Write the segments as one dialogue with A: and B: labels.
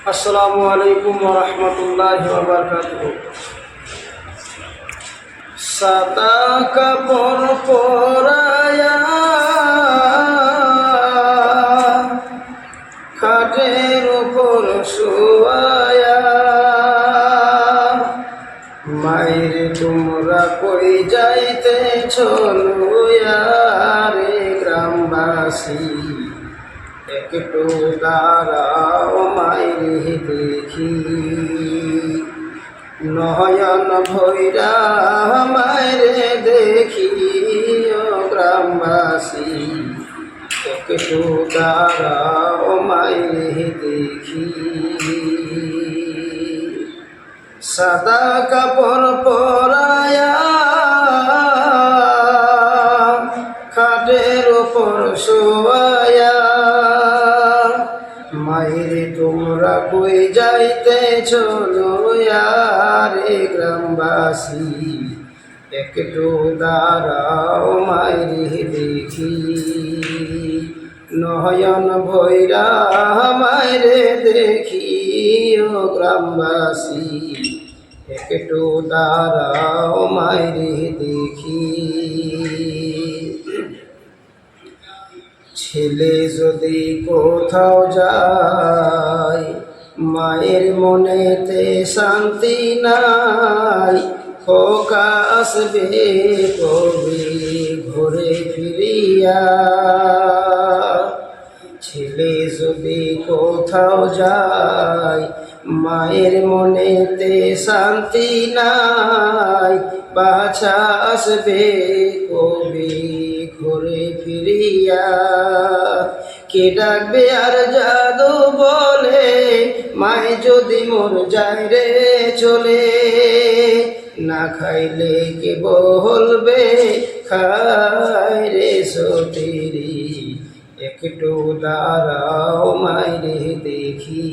A: আসসালামু আলাইকুম রহমতুল্লাহ সাদা কাপড় পরায়া খাটের উপর শুয়ায়া, মায়ের তোমরা কই যাইতে রে গ্রামবাসী? একটু দাঁড়াও মায়ের দেখি। নয়ন ভৈরা মায়ের দেখি গ্রামবাসী। একটু দাঁড়াও মায়ের দেখি। সাদা কাপড় পরায়া খাটের ওপর শোয়া তোমরা কই যাইতে চলো রে গ্রামবাসী? একটু দাঁড়াও মায়ের দেখি। নয়ন ভৈরা মায়ের দেখি ও গ্রামবাসী। একটু দাঁড়াও মায়ের দেখি। ছেলে যদি কোথাও যায় মায়ের মনেতে শান্তি নাই, খোকা আসবে কবি ঘুরে ফিরিয়া? ছেলে যদি কোথাও যায় মায়ের মনেতে শান্তি নাই, বাছা আসবে কবি? ঘুরে ফিরিয়া কে ডাকবে আর জাদু বলে? মায় যদি মোর যায় রে চলে, না খাইলে কে বলবে? খায় রে সতিরি একটু দাঁড়াও মাইরে দেখি।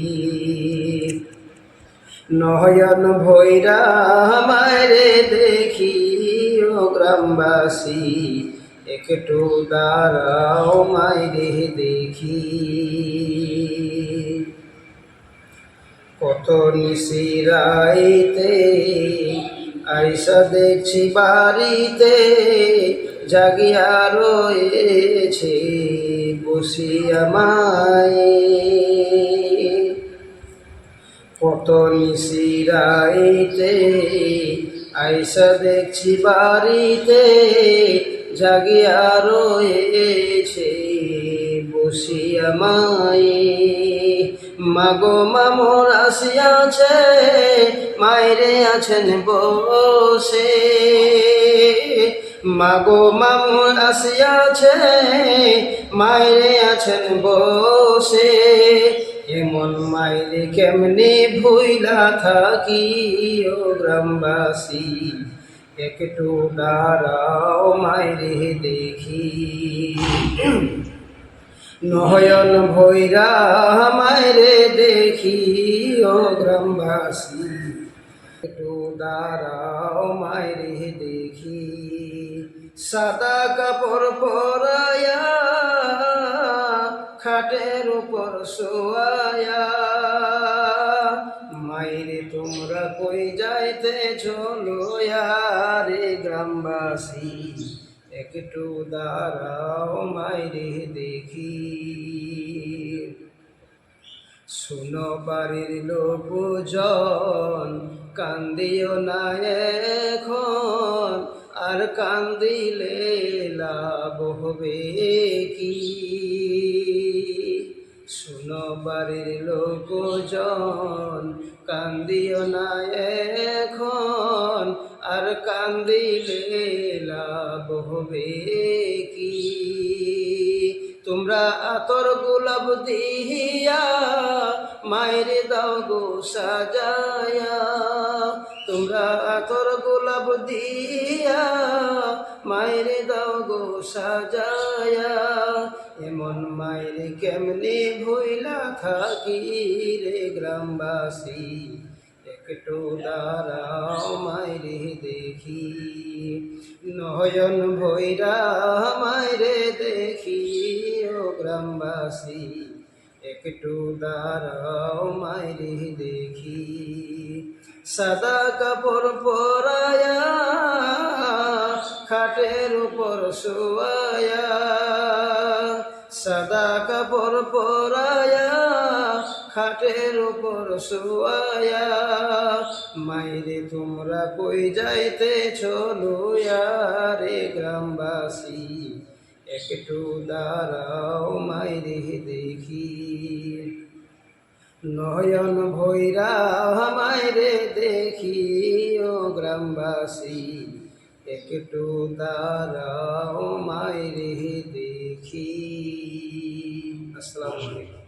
A: নয়ন ভৈরা মাইরে দেখি, ও গ্রামবাসী একটু দাঁড়াও, মাইরে দেখি। কত নিশিরাইতে আইসা দেখছি বাড়িতে, জাগিয়া রয়েছে বসিয়া মায়ে। কত নিশিরাইতে আইসা দেখছি বাড়িতে জাগিয়া রয়েছে, বসিয়া মায়ে মাগো মামর আসিয়াছে মায়েরে আছেন বসে। মাগো মামর আসিয়াছে মায়েরে আছেন বসে। এমন মায়েরে কেমনি ভুইলা থাকি, ও গ্রামবাসী? একটু দাঁড়াও মায়েরে দেখি। নয়ন ভৈরা মায়েরে দেখি, ও গ্রামবাসী। একটু দাঁড়াও মায়েরে দেখি। সাদা কাপড় পরায়া, খাটের উপর শোয়া মায়েরে তোমরা কই যাইতে চলো রে গ্রামবাসী? একটু দাঁড়াও মায়েরে দেখি। শুনো বাড়ির লোকজন, কান্দিও না এখন। আর কান্দিলে লাভ হবে কি? শুনো বাড়ির লোকজন কান্দিও না এখন, আর কান্দিলে লাভ হবে কি? তোমরা আতর গোলাপ দিহিয়া মায়ের দাও গো সাজায়া, তোমরা আতর গোলাপ দিয়া মায়ের দাও গো সাজায়া, এমন মায়ের কেমনে ভইলা থাকি রে গ্রামবাসী? একটু দাঁড়াও মায়েরে দেখি, নয়ন ভৈরা মায়েরে দেখি ও গ্রামবাসী। একটু দাঁড়াও মাইরে দেখি, সাদা কাপড় পরায়া খাটের উপর শোয়ায়া, সাদা কাপড় পরায়া, খাটের উপর শোয়ায়া, মাইরে তোমরা কই যাইতে চলো রে গ্রামবাসী? একটু দাঁড়াও মাইরে দেখি। নয়ন ভৈরা মাইরে দেখি ও গ্রামবাসী। একটু দাঁড়াও মায়ের দেখি। আসসালামু আলাইকুম।